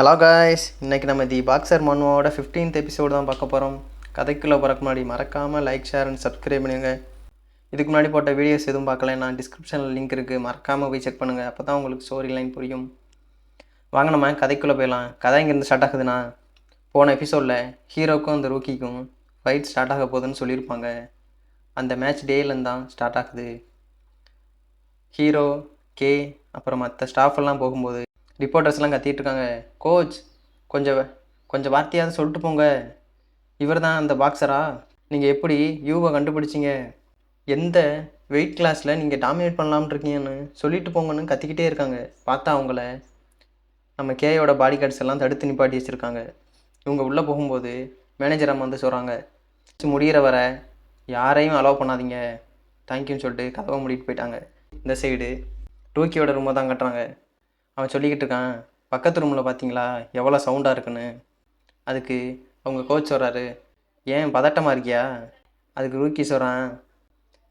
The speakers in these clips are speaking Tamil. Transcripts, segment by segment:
ஹலோ காய்ஸ் இன்றைக்கி நம்ம தி பாக்ஸர் மன்வாவோட 15th எபிசோடு தான் பார்க்க போகிறோம் கதைக்குள்ளே போகிறக்கு முன்னாடி மறக்காமல் லைக் ஷேர் அண்ட் சப்ஸ்கிரைப் பண்ணுங்க. இதுக்கு முன்னாடி போட்ட வீடியோஸ் எதுவும் பார்க்கல நான் டிஸ்கிரிப்ஷனில் லிங்க் இருக்குது மறக்காமல் போய் செக் பண்ணுங்கள் அப்போ தான் உங்களுக்கு ஸ்டோரி லைன் புரியும். வாங்க நம்ம கதைக்குள்ளே போயிடலாம். கதை இங்கேருந்து ஸ்டார்ட் ஆகுதுன்னா போன எபிசோடில் ஹீரோக்கும் அந்த ரூக்கிக்கும் ஃபைட் ஸ்டார்ட் ஆக போகுதுன்னு சொல்லியிருப்பாங்க. அந்த மேட்ச் டேலேருந்து தான் ஸ்டார்ட் ஆகுது. ஹீரோ கே அப்புறம் மற்ற ஸ்டாஃப் எல்லாம் போகும்போது ரிப்போர்ட்டர்ஸ்லாம் கத்திட்டு இருக்காங்க கோச் கொஞ்சம் கொஞ்சம் வார்த்தையாவது சொல்லிட்டு போங்க. இவர் தான் அந்த பாக்ஸரா நீங்கள் எப்படி யூவை கண்டுபிடிச்சிங்க? எந்த வெயிட் கிளாஸில் நீங்கள் டாமினேட் பண்ணலாம்னு இருக்கீங்கன்னு சொல்லிட்டு போங்கன்னு கத்திக்கிட்டே இருக்காங்க. பார்த்தா அவங்கள நம்ம கேயோட பாடி கார்ட்ஸ் எல்லாம் தடுத்து நிப்பாட்டி வச்சுருக்காங்க. இவங்க உள்ளே போகும்போது மேனேஜர் அம்மா வந்து சொல்கிறாங்க முடிகிற வர யாரையும் அலோவ் பண்ணாதீங்க. தேங்க்யூன்னு சொல்லிட்டு கதவை மூடிட்டு போயிட்டாங்க. இந்த சைடு டோக்கியோட ரூமை தான் கட்டுறாங்க. அவன் சொல்லிக்கிட்டு இருக்கான் பக்கத்து ரூமில் பார்த்தீங்களா எவ்வளோ சவுண்டாக இருக்குன்னு? அதுக்கு அவங்க கோச் சொல்கிறாரு ஏன் பதட்டமாக இருக்கியா? அதுக்கு ரூக்கி சொல்கிறான்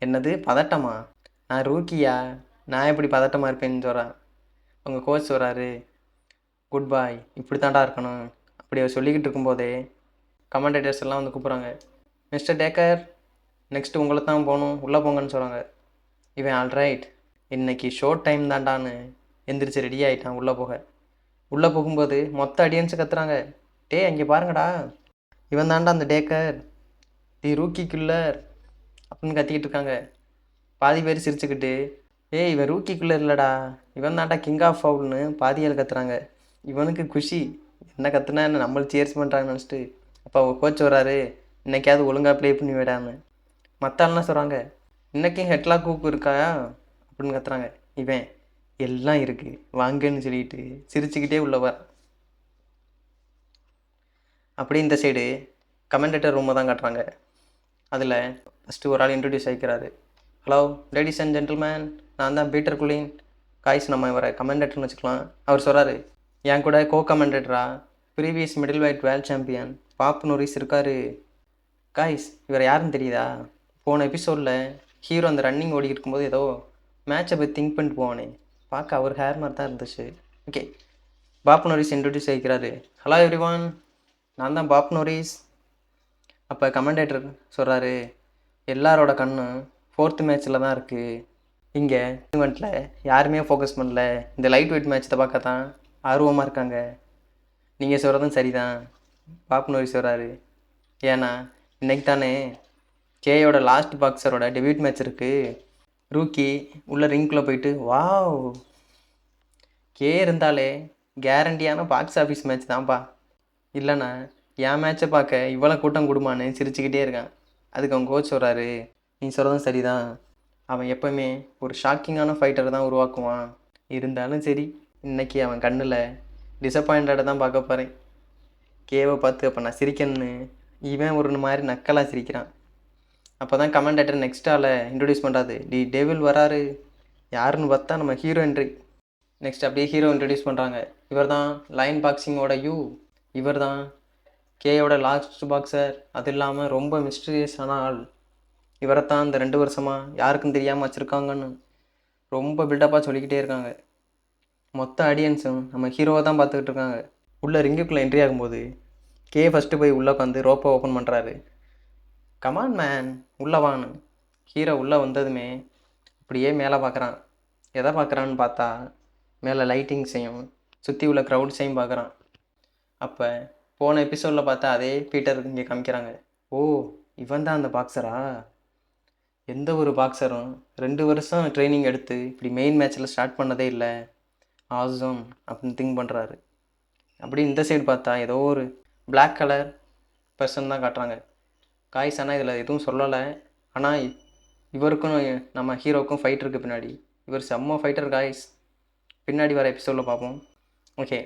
என்னது பதட்டமா? நான் ரூக்கியா நான் எப்படி பதட்டமாக இருப்பேன்னு சொல்கிறான் அவங்க கோச் சொல்கிறாரு குட் பாய் இப்படி தாண்டா இருக்கணும். அப்படி அவர் சொல்லிக்கிட்டு இருக்கும்போதே கமெண்டேட்டர்ஸ் எல்லாம் வந்து கூப்பிட்றாங்க மிஸ்டர் டேக்கர் நெக்ஸ்ட்டு உங்களை தான் போகணும் உள்ளே போங்கன்னு சொல்கிறாங்க இவன் ஆல்ரைட் இன்னைக்கு ஷோ டைம் தாண்டான்னு எந்திரிச்சு ரெடி ஆகிட்டான் உள்ளே போக. உள்ளே போகும்போது மொத்த அடியன்ஸ் கத்துறாங்க. டே அங்கே பாருங்கடா. இவன் தாண்டா அந்த டேக்கர். தி ரூக்கி கில்லர் அப்படின்னு கத்திக்கிட்டு இருக்காங்க. பாதி பேர் சிரிச்சுக்கிட்டு ஏய் இவன் ரூக்கி கில்லர் இல்லைடா. இவன் தாண்டா கிங் ஆஃப் ஃபவுல்னு பாதியால் கத்துறாங்க. இவனுக்கு குஷி. என்ன கத்துனா என்ன? நம்மள சேர்ஸ் பண்ணுறாங்கன்னு நினச்சிட்டு அப்போ அவங்க கோச் வராரு இன்னைக்காவது ஒழுங்காக ப்ளே பண்ணி விடாமல் மற்ற ஆள்லாம் சொல்கிறாங்க இன்றைக்கும் ஹெட்லாக் கூக்கு இருக்கா? அப்படின்னு கத்துறாங்க. இவன் எல்லாம் இருக்குது வாங்கன்னு சொல்லிட்டு சிரிச்சுக்கிட்டே உள்ளவர் அப்படியே இந்த சைடு கமெண்டேட்டர் ரூமை தான் காட்டுறாங்க. அதில் ஃபஸ்ட்டு ஒரு ஆள் இன்ட்ரடியூஸ் ஆகிக்கிறாரு ஹலோ லேடிஸ் அண்ட் ஜென்டில்மேன் நான் தான் பீட்டர் குலின். காய்ஸ் நம்ம இவரை கமெண்டேட்டர்னு வச்சுக்கலாம். அவர் சொல்கிறாரு என் கூட கோ கமெண்டேட்டரா previous middleweight world champion Bob Norris இருக்காரு. காய்ஸ் இவர் யாருன்னு தெரியுதா? போன எபிசோடில் ஹீரோ அந்த ரன்னிங் ஓடி இருக்கும்போது ஏதோ மேட்சை போய் திங்க் பண்ணிட்டு போவானே. பார்க்க அவர் ஹேர் மாதிரி தான் இருந்துச்சு. ஓகே பாப் நோரிஸ் இன்ட்ரடியூஸ் ஆகிக்கிறாரு ஹலோ எவ்ரிவான் நான் தான் பாப் நோரிஸ். அப்போ கமெண்டேட்டர் சொல்கிறாரு எல்லாரோட கண்ணும் ஃபோர்த்து மேட்ச்சில் தான் இருக்குது இங்கே ஈவெண்ட்டில் யாருமே ஃபோக்கஸ் பண்ணல. இந்த லைட் வெயிட் மேட்ச்சை பார்க்க தான் ஆர்வமாக இருக்காங்க. நீங்கள் சொல்கிறதும் சரிதான். பாப் நோரிஸ் சொல்கிறாரு ஏன்னா இன்னைக்கு தானே கேயோட லாஸ்ட் பாக்ஸரோட டெபியூட் மேட்ச் இருக்குது ரூக்கி உள்ளே ரிங்குள்ளே போயிட்டு வாவ் கே இருந்தாலே கேரண்டியான பாக்ஸ் ஆஃபீஸ் மேட்ச் தான்ப்பா. இல்லைண்ணா என் மேட்ச்சை பார்க்க இவ்வளோ கூட்டம் கொடுமான்னு சிரிச்சுக்கிட்டே இருக்கான். அதுக்கு அவன் கோச் சொல்கிறாரு நீ சொல்கிறதும் சரிதான். அவன் எப்போவுமே ஒரு ஷாக்கிங்கான ஃபைட்டர் தான் உருவாக்குவான். இருந்தாலும் சரி இன்னைக்கு அவன் கண்ணில் டிசப்பாயிண்டடாக தான் பார்க்க போகிறேன் கேவை பார்த்து அப்போ நான் சிரிக்கணும்னு இவன் ஒரு மாதிரி நக்கலாக சிரிக்கிறான். அப்போ தான் கமெண்டேட்டர் நெக்ஸ்ட் ஆளை இன்ட்ரடியூஸ் பண்ணுறாரு டி டேவில் வராரு. யாருன்னு பார்த்தா நம்ம ஹீரோ என்ட்ரி நெக்ஸ்ட் அப்படியே ஹீரோ இன்ட்ரடியூஸ் பண்ணுறாங்க இவர் தான் லைன் பாக்ஸிங்கோட யூ இவர் தான் கேயோட லாஸ்ட் பாக்ஸர் அது இல்லாமல் ரொம்ப மிஸ்டீரியஸான ஆள். இவரை தான் இந்த ரெண்டு வருஷமாக யாருக்கும் தெரியாமல் வச்சுருக்காங்கன்னு ரொம்ப பில்டப்பாக சொல்லிக்கிட்டே இருக்காங்க. மொத்த ஆடியன்ஸும் நம்ம ஹீரோவை தான் பார்த்துக்கிட்டு இருக்காங்க. உள்ளே ரிங்குக்குள்ளே என்ட்ரி ஆகும்போது கே ஃபஸ்ட்டு போய் உள்ளே உட்காந்து ரோப்பை ஓப்பன் பண்ணுறாரு கமான் மேன் உள்ளே வான்னு ஹீரோ உள்ளே வந்ததுமே அப்படியே மேலே பார்க்குறான். எதை பார்க்குறான்னு பார்த்தா மேலே லைட்டிங்ஸையும் சுற்றி உள்ள க்ரௌட்ஸையும் பார்க்குறான். அப்போ போன எபிசோடில் பார்த்தா அதே பீட்டர் இங்கே காமிக்கிறாங்க. ஓ இவன் தான் அந்த பாக்ஸரா எந்த ஒரு பாக்ஸரும் ரெண்டு வருஷம் ட்ரைனிங் எடுத்து இப்படி மெயின் மேட்ச்சில் ஸ்டார்ட் பண்ணதே இல்லை. ஆசம் அப்படின்னு திங்க் பண்ணுறாரு அப்படி இந்த சைடு பார்த்தா ஏதோ ஒரு பிளாக் கலர் பர்சன் தான் காட்டுறாங்க. காய்ஸ் ஆனால் இதில் எதுவும் சொல்லலை. ஆனால் இவருக்கும் நம்ம ஹீரோக்கும் ஃபைட் இருக்குது பின்னாடி. இவர் செம்ம ஃபைட்டர் காய்ஸ் பின்னாடி வர எபிசோடில் பார்ப்போம். ஓகே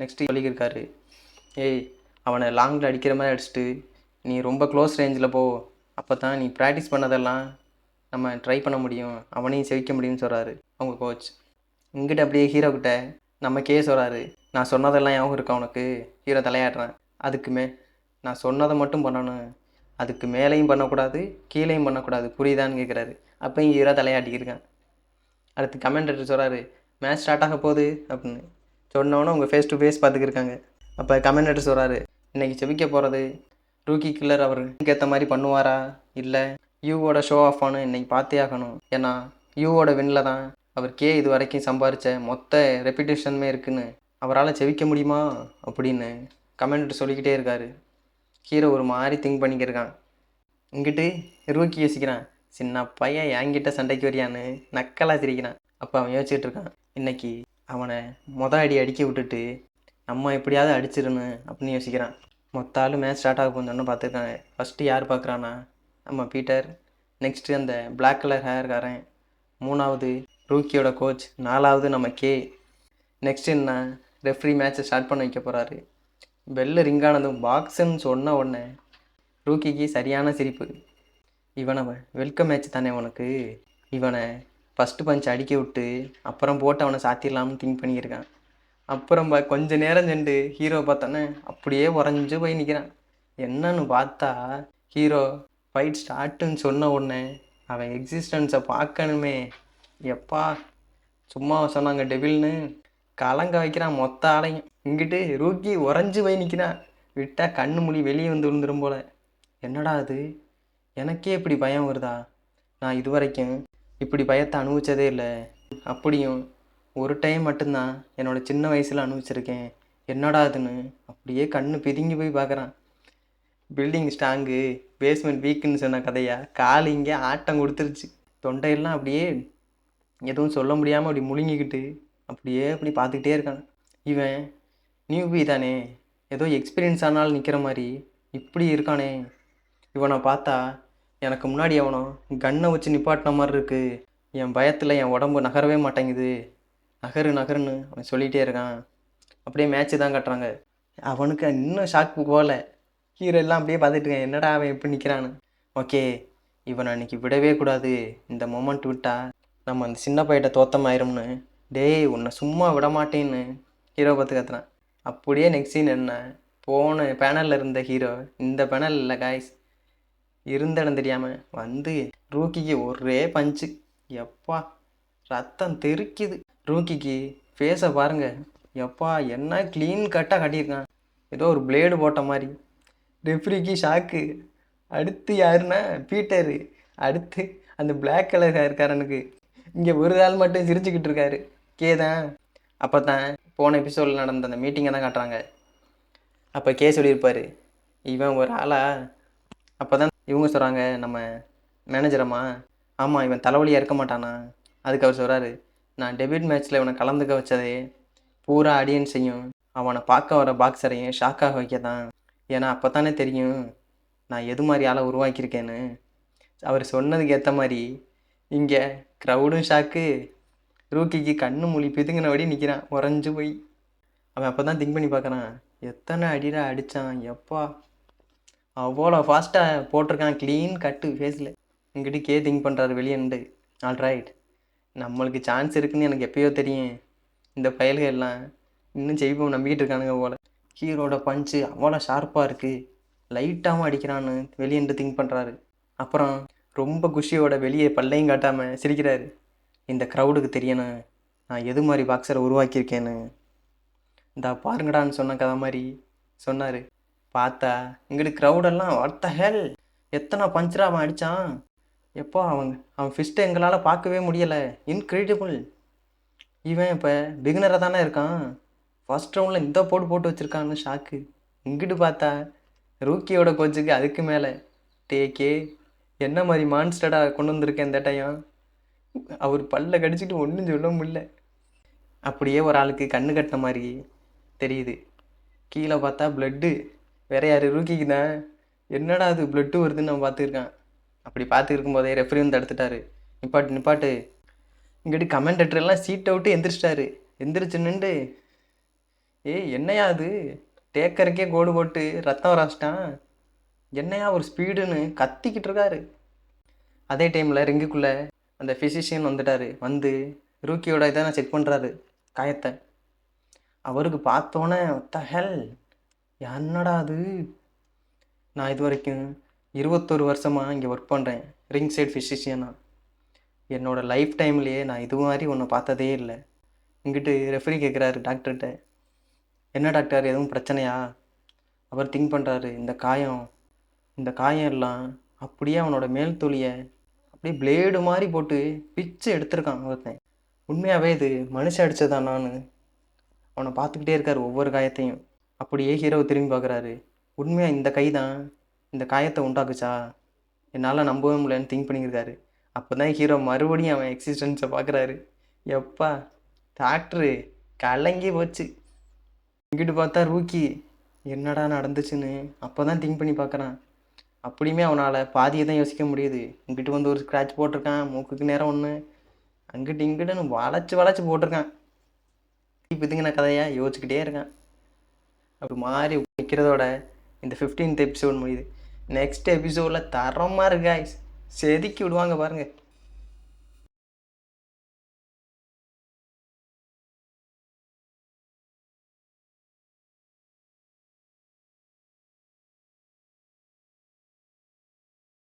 நெக்ஸ்ட்டு சொல்லியிருக்காரு ஏய் அவனை லாங்கில் அடிக்கிற மாதிரி அடிச்சுட்டு நீ ரொம்ப க்ளோஸ் ரேஞ்சில் போ. அப்போ தான் நீ ப்ராக்டிஸ் பண்ணதெல்லாம் நம்ம ட்ரை பண்ண முடியும். அவனையும் செவிக்க முடியும்னு சொல்கிறாரு அவங்க கோச் இங்கிட்ட அப்படியே ஹீரோ கிட்ட நமக்கே சொல்கிறாரு நான் சொன்னதெல்லாம் ஞாபகம் இருக்கா உனக்கு? ஹீரோ தலையாடுறேன் அதுக்குமே நான் சொன்னதை மட்டும் பண்ணணும். அதுக்கு மேலேயும் பண்ணக்கூடாது கீழேயும் பண்ணக்கூடாது. புரியுதான்னு கேட்குறாரு அப்பயும் ஹீரோ தலையாட்டிக்கிருக்கான். அடுத்து கமெண்டர் சொல்கிறாரு மேட்ச் ஸ்டார்ட் ஆக போகுது அப்படின்னு. சொன்னோன்னே அவங்க ஃபேஸ் டு ஃபேஸ் பார்த்துக்கிருக்காங்க. அப்போ கமெண்டேட்டர் சொல்கிறாரு இன்றைக்கி செபிக்க போகிறது ரூக்கி கில்லர் அவர். ஏற்ற மாதிரி பண்ணுவாரா? இல்லை யூவோட ஷோ ஆஃப் ஆனு இன்றைக்கி பார்த்தே ஆகணும். ஏன்னா யூவோட வின்னில் தான் அவர் கே இது வரைக்கும் சம்பாரித்த மொத்த ரெப்பிடேஷனுமே இருக்குன்னு. அவரால் செவிக்க முடியுமா? அப்படின்னு கமெண்ட் சொல்லிக்கிட்டே இருக்காரு. ஹீரோ ஒரு மாதிரி திங்க் பண்ணிக்கிருக்கான். இங்கிட்டு ரூக்கி யோசிக்கிறான். சின்ன பையன் என்கிட்ட சண்டைக்கு வரியான்னு நக்கலாக சிரிக்கிறான். அப்போ அவன் யோசிச்சுட்டு இருக்கான். இன்னைக்கு அவனை மொத அடி அடிக்க விட்டுட்டு நம்ம எப்படியாவது அடிச்சிடணும் அப்படின்னு யோசிக்கிறான். மொத்த ஆள் மேட்ச் ஸ்டார்ட் ஆக போகுதுன்னு பார்த்துருக்காங்க. ஃபஸ்ட்டு யார் பார்க்குறான்னா நம்ம பீட்டர் நெக்ஸ்ட்டு அந்த பிளாக் கலர் ஹேர்காரன் மூணாவது ரூக்கியோட கோச் நாலாவது நம்ம கே. நெக்ஸ்ட் என்ன ரெஃப்ரி மேட்ச்சை ஸ்டார்ட் பண்ண வைக்க போகிறாரு பெல்லு ரிங்கானதும் பாக்ஸுன்னு சொன்ன உடனே ரூக்கிக்கு சரியான சிரிப்பு. இவனை வெல்கம் மேட்ச் தானே உனக்கு? இவனை ஃபஸ்ட்டு பஞ்ச் அடிக்க விட்டு அப்புறம் போட்டு அவனை சாத்திடலாம்னு திங்க் பண்ணியிருக்கான். அப்புறம் பா கொஞ்ச நேரம் சென்று ஹீரோ பார்த்தோன்னே அப்படியே உறைஞ்சு போய் நிற்கிறான் என்னன்னு பார்த்தா ஹீரோ ஃபைட் ஸ்டார்ட்டுன்னு சொன்ன உடனே அவன் எக்ஸிஸ்டன்ஸை பார்க்கணுமே. எப்பா சும்மா சொன்னாங்க டெபில்னு கலங்க வைக்கிறான் மொத்த ஆளையும். இங்கிட்டு ரூக்கி உறைஞ்சு போய் நிற்கிறான் விட்டால் கண்ணு மொழி வெளியே வந்து விழுந்துரும் போல. என்னடா அது? எனக்கே இப்படி பயம் வருதா? நான் இதுவரைக்கும் இப்படி பயத்தை அனுபவிச்சதே இல்லை. அப்படியும் ஒரு டைம் மட்டும்தான் என்னோட சின்ன வயசில் அனுபவிச்சிருக்கேன். என்னடா அதுன்னு அப்படியே கண்ணு பிதுங்கி போய் பார்க்குறான் பில்டிங் ஸ்ட்ராங்கு பேஸ்மெண்ட் வீக்குன்னு சொன்ன கதையா? கால் இங்கே ஆட்டம் கொடுத்துருச்சு. தொண்டையெல்லாம் அப்படியே எதுவும் சொல்ல முடியாமல் அப்படி முழுங்கிக்கிட்டு அப்படியே அப்படி பார்த்துக்கிட்டே இருக்கான் இவன் நியூபி தானே. ஏதோ எக்ஸ்பீரியன்ஸ் ஆனாலும் நிற்கிற மாதிரி இப்படி இருக்கானே. இவனை பார்த்தா எனக்கு முன்னாடி அவனும் கன்னை வச்சு நிப்பாட்டின மாதிரி இருக்குது என் பயத்தில் என் உடம்பு நகரவே மாட்டேங்குது. நகரு நகருன்னு அவன் சொல்லிகிட்டே இருக்கான். அப்படியே மேட்ச்சு தான் கட்டுறாங்க. அவனுக்கு இன்னும் ஷாக்கு போகல ஹீரோ எல்லாம் அப்படியே பார்த்துட்டு என்னடா அவன் எப்படி நிற்கிறான்னு ஓகே இவனை அன்னைக்கு விடவே கூடாது. இந்த மொமெண்ட் விட்டா நம்ம அந்த சின்ன பையிட்ட தோத்தமாயிரும்னு டேய் உன்னை சும்மா விட மாட்டேன்னு ஹீரோ பார்த்து கத்துறான் அப்படியே நெக்ஸ்ட் சீன் என்ன? போன பேனலில் இருந்த ஹீரோ இந்த பேனல் இல்லை காய்ஸ் இருந்த இடம் தெரியாமல் வந்து ரூக்கிக்கு ஒரே பஞ்சு எப்பா ரத்தம் தெறிக்குது. ரூக்கிக்கு ஃபேஸை பாருங்க. எப்பா என்ன க்ளீன் கட்டாக கட்டியிருக்கான். ஏதோ ஒரு பிளேடு போட்ட மாதிரி. ரெஃப்ரிக்கு ஷாக்கு அடுத்து யாருன்னா பீட்டரு அடுத்து அந்த பிளாக் கலர் இருக்காரனுக்கு இங்கே ஒரு ஆள் மட்டும் சிரிச்சுக்கிட்டு இருக்காரு. கே தான். அப்போ தான் போன எபிசோடில் நடந்த அந்த மீட்டிங்கை தான் காட்டுறாங்க. அப்போ கே சொல்லியிருப்பாரு இவன் ஒரு ஆளா? அப்போ தான் இவங்க சொல்கிறாங்க நம்ம மேனேஜரம்மா ஆமாம் இவன் தலைவலியாக இருக்க மாட்டானா? அதுக்கு அவர் சொல்கிறாரு நான் டெபிட் மேட்ச்சில் இவனை கலந்துக்க வச்சதே பூரா ஆடியன்ஸையும் அவனை பார்க்க வர பாக்ஸரையும் ஷாக்காக வைக்க தான். ஏன்னா அப்போ தானே தெரியும் நான் எது மாதிரி ஆளை உருவாக்கியிருக்கேன்னு. அவர் சொன்னதுக்கு ஏற்ற மாதிரி இங்கே க்ரௌடும் ஷாக்கு ரூக்கிக்கு கண்ணு மொழி பிதுங்கினபடி நிற்கிறான் உறைஞ்சு போய். அவன் அப்போ தான் திங்க் பண்ணி பார்க்குறான். எத்தனை அடிடா அடித்தான் எப்பா. அவ்வளோ ஃபாஸ்ட்டாக போட்டிருக்கான். க்ளீன் கட்டு ஃபேஸில் இங்கிட்டு கே திங்க் பண்ணுறாரு வெளியண்டு ஆல் ரைட் நம்மளுக்கு சான்ஸ் இருக்குன்னு எனக்கு எப்பயோ தெரியும். இந்த பயல்கள் எல்லாம் இன்னும் ஜெயிப்போம் நம்பிக்கிட்டு இருக்கானுங்க போல். ஹீரோட பஞ்சு அவ்வளோ ஷார்ப்பாக இருக்குது லைட்டாகவும் அடிக்கிறான்னு வெளியே திங்க் பண்ணுறாரு அப்புறம் ரொம்ப குஷியோட வெளியே பல்லையும் காட்டாமல் சிரிக்கிறாரு. இந்த க்ரௌடுக்கு தெரியணும் நான் எது மாதிரி பாக்ஸரை உருவாக்கியிருக்கேன்னு. இந்த பாருங்கடான்னு சொன்ன கதை மாதிரி சொன்னார். பார்த்தா இங்கிட்டு க்ரௌடெல்லாம் வாட் ஹெல் எத்தனை பஞ்சரா அவன் அடித்தான் எப்போ அவன் அவன் ஃபிஸ்ட்டை எங்களால் பார்க்கவே முடியலை. இன்க்ரெடிபிள் இவன் இப்போ பிகினராக தானே இருக்கான். ஃபர்ஸ்ட் ரவுண்டில் இந்த போட்டு போட்டு வச்சுருக்கான்னு ஷாக்கு இங்கிட்டு பார்த்தா ரூக்கியோட கோச்சுக்கு அதுக்கு மேலே. டேக்கே என்ன மாதிரி மான்ஸ்டடாக கொண்டு வந்திருக்கேன் இந்த டைம் அவர் பல்ல கடிச்சிட்டு ஒன்றும் சொல்ல முடியல. அப்படியே ஒரு ஆளுக்கு கண்ணு கட்டின மாதிரி தெரியுது. கீழே பார்த்தா பிளட்டு வேற யார் ரூக்கிக்கு தான் என்னடா அது பிளட்டு வருதுன்னு நான் பார்த்துருக்கேன். அப்படி பார்த்துருக்கும் போதே ரெஃப்ரி வந்து தடுத்துட்டாரு. நிப்பாட்டு நிப்பாட்டு. இங்கிட்டு கமெண்டேட்டர் எல்லாம் சீட்டை விட்டு எந்திரிச்சிட்டாரு. எந்திரிச்சு நின்று ஏய் என்னையா அது? டேக்கருக்கே கோடு போட்டு ரத்தம் வராச்சிட்டான் என்னையா ஒரு ஸ்பீடுன்னு கத்திக்கிட்டு இருக்காரு. அதே டைமில் ரிங்குக்குள்ளே அந்த ஃபிசிஷியன் வந்துட்டாரு. வந்து ரூக்கியோட இதை நான் செக் பண்ணுறாரு காயத்தை. அவருக்கு பார்த்தோன்னே ஒத்த ஹெல் என்னடா அது? நான் இது வரைக்கும் இருபத்தொரு வருஷமாக இங்கே ஒர்க் பண்ணுறேன் ரிங் சைட் ஃபிசிஷியனா என்னோடய லைஃப் டைம்லேயே நான் இது மாதிரி ஒன்று பார்த்ததே இல்லை. இங்கிட்டு ரெஃபரி கேட்குறாரு டாக்டர்கிட்ட. என்ன டாக்டர்? எதுவும் பிரச்சனையா? அவர் திங்க் பண்ணுறாரு இந்த காயம் இந்த காயம் எல்லாம் அப்படியே அவனோட மேல் தொழியை அப்படியே பிளேடு மாதிரி போட்டு பிச்சு எடுத்திருக்கான் ஒருத்தன். உண்மையாகவே இது மனுஷன் அடித்ததானான்னு அவனை பார்த்துக்கிட்டே இருக்கார் ஒவ்வொரு காயத்தையும். அப்படியே ஹீரோவை திரும்பி பார்க்குறாரு. உண்மையாக இந்த கை தான் இந்த காயத்தை உண்டாக்குச்சா? என்னால் நம்பவே முடியலன்னு திங்க் பண்ணியிருக்காரு அப்போ தான் ஹீரோ மறுபடியும் அவன் எக்ஸிஸ்டன்ஸை பார்க்குறாரு. எப்பா டாக்டரு கலங்கி போச்சு. இங்கிட்டு பார்த்தா ரூக்கி என்னடா நடந்துச்சுன்னு அப்போ தான் திங்க் பண்ணி பார்க்குறான். அப்படியுமே அவனால் பாதியை தான் யோசிக்க முடியுது. இங்கிட்டு வந்து ஒரு ஸ்க்ராட்ச் போட்டிருக்கான் மூக்குக்கு நேரம் ஒன்று அங்கிட்டு இங்கிட்டுன்னு வளைச்சு வளைச்சு போட்டிருக்கான். இப்போ இதுங்க நான் கதையாக யோசிச்சுக்கிட்டே இருக்கேன். அப்படி மாறி நிற்கிறதோட இந்த ஃபிஃப்டீன்த் எபிசோட் முடியுது. நெக்ஸ்ட் எபிசோடில் தரமாக இருக்கு செதுக்கி விடுவாங்க பாருங்கள்